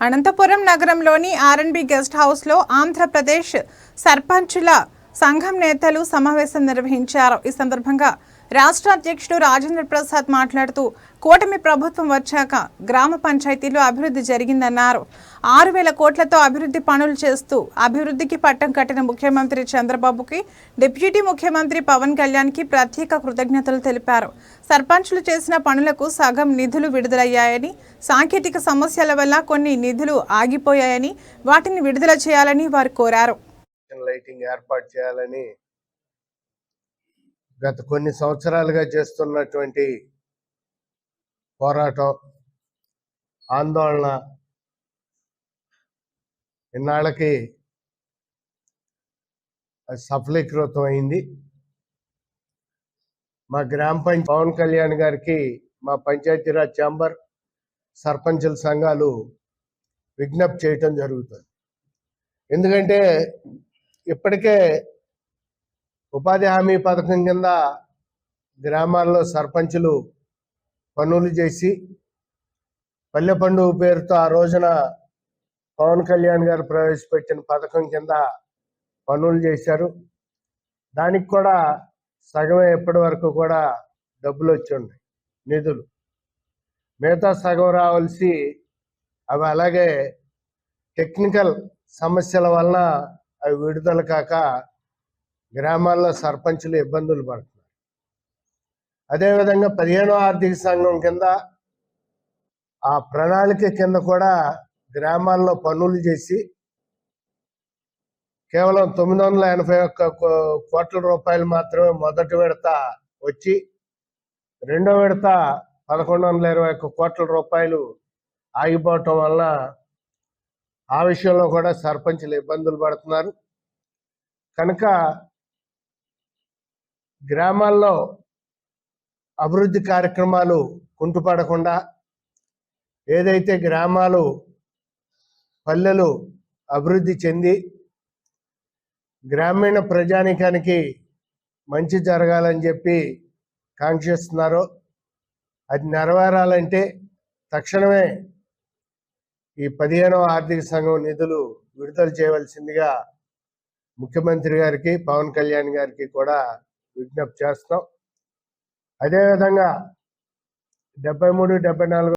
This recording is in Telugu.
అనంతపురం నగరంలోని ఆర్ఎన్బి గెస్ట్ హౌస్లో ఆంధ్రప్రదేశ్ సర్పంచుల సంఘం నేతలు సమావేశం నిర్వహించారు. ఈ సందర్భంగా రాష్ట్ర అధ్యక్షుడు రాజేంద్ర ప్రసాద్ మాట్లాడుతూ కూటమి ప్రభుత్వం వచ్చాక గ్రామ పంచాయతీలో అభివృద్ధి జరిగిందన్నారు. ఆరు వేల కోట్లతో అభివృద్ధి పనులు చేస్తూ అభివృద్ధికి పట్టం కట్టిన ముఖ్యమంత్రి చంద్రబాబుకి డిప్యూటీ ముఖ్యమంత్రి పవన్ కళ్యాణ్కి ప్రత్యేక కృతజ్ఞతలు తెలిపారు. సర్పంచులు చేసిన పనులకు సగం నిధులు విడుదలయ్యాయని సాంకేతిక సమస్యల వల్ల కొన్ని నిధులు ఆగిపోయాయని వాటిని విడుదల చేయాలని వారు కోరారు. లైటింగ్ ఏర్పాటు చేయాలని గత కొన్ని సంవత్సరాలుగా చేస్తున్నటువంటి పోరాటం ఆందోళన ఇన్నాళ్ళకి సఫలీకృతం అయింది. మా గ్రామ పంచాయతీ పవన్ కళ్యాణ్ గారికి మా పంచాయతీరాజ్ ఛాంబర్ సర్పంచుల సంఘాలు విజ్ఞప్తి చేయటం జరుగుతుంది. ఎందుకంటే ఇప్పటికే ఉపాధి హామీ పథకం కింద గ్రామాల్లో సర్పంచులు పనులు చేసి పల్లె పండుగ పేరుతో ఆ రోజున పవన్ కళ్యాణ్ గారు ప్రవేశపెట్టిన పథకం కింద పనులు చేశారు. దానికి కూడా సగమే ఇప్పటివరకు కూడా డబ్బులు వచ్చి ఉన్నాయి నిధులు. మిగతా సగం రావాల్సి అవి అలాగే టెక్నికల్ సమస్యల వలన అవి విడుదల కాక గ్రామాల్లో సర్పంచులు ఇబ్బందులు పడుతున్నారు. అదేవిధంగా పదిహేనో ఆర్థిక సంఘం కింద ఆ ప్రణాళిక కింద కూడా గ్రామాల్లో పనులు చేసి కేవలం తొమ్మిది వందల ఎనభై ఒక్క కో- కోట్ల రూపాయలు మాత్రమే మొదటి విడత వచ్చి రెండో విడత పదకొండు వందల ఇరవై ఒక్క కోట్ల రూపాయలు ఆగిపోవటం వలన ఆ విషయంలో కూడా సర్పంచులు ఇబ్బందులు పడుతున్నారు. కనుక గ్రామాల్లో అభివృద్ధి కార్యక్రమాలు కుంటుపడకుండా ఏదైతే గ్రామాలు పల్లెలు అభివృద్ధి చెంది గ్రామీణ ప్రజానికానికి మంచి జరగాలని చెప్పి కాంక్షిస్తున్నారో అది నెరవేరాలంటే తక్షణమే ఈ పదిహేనవ ఆర్థిక సంఘం నిధులు విడుదల చేయవలసిందిగా ముఖ్యమంత్రి గారికి పవన్ కళ్యాణ్ గారికి కూడా విజ్ఞప్తి చేస్తాం. అదేవిధంగా డెబ్బై మూడు డెబ్బై నాలుగు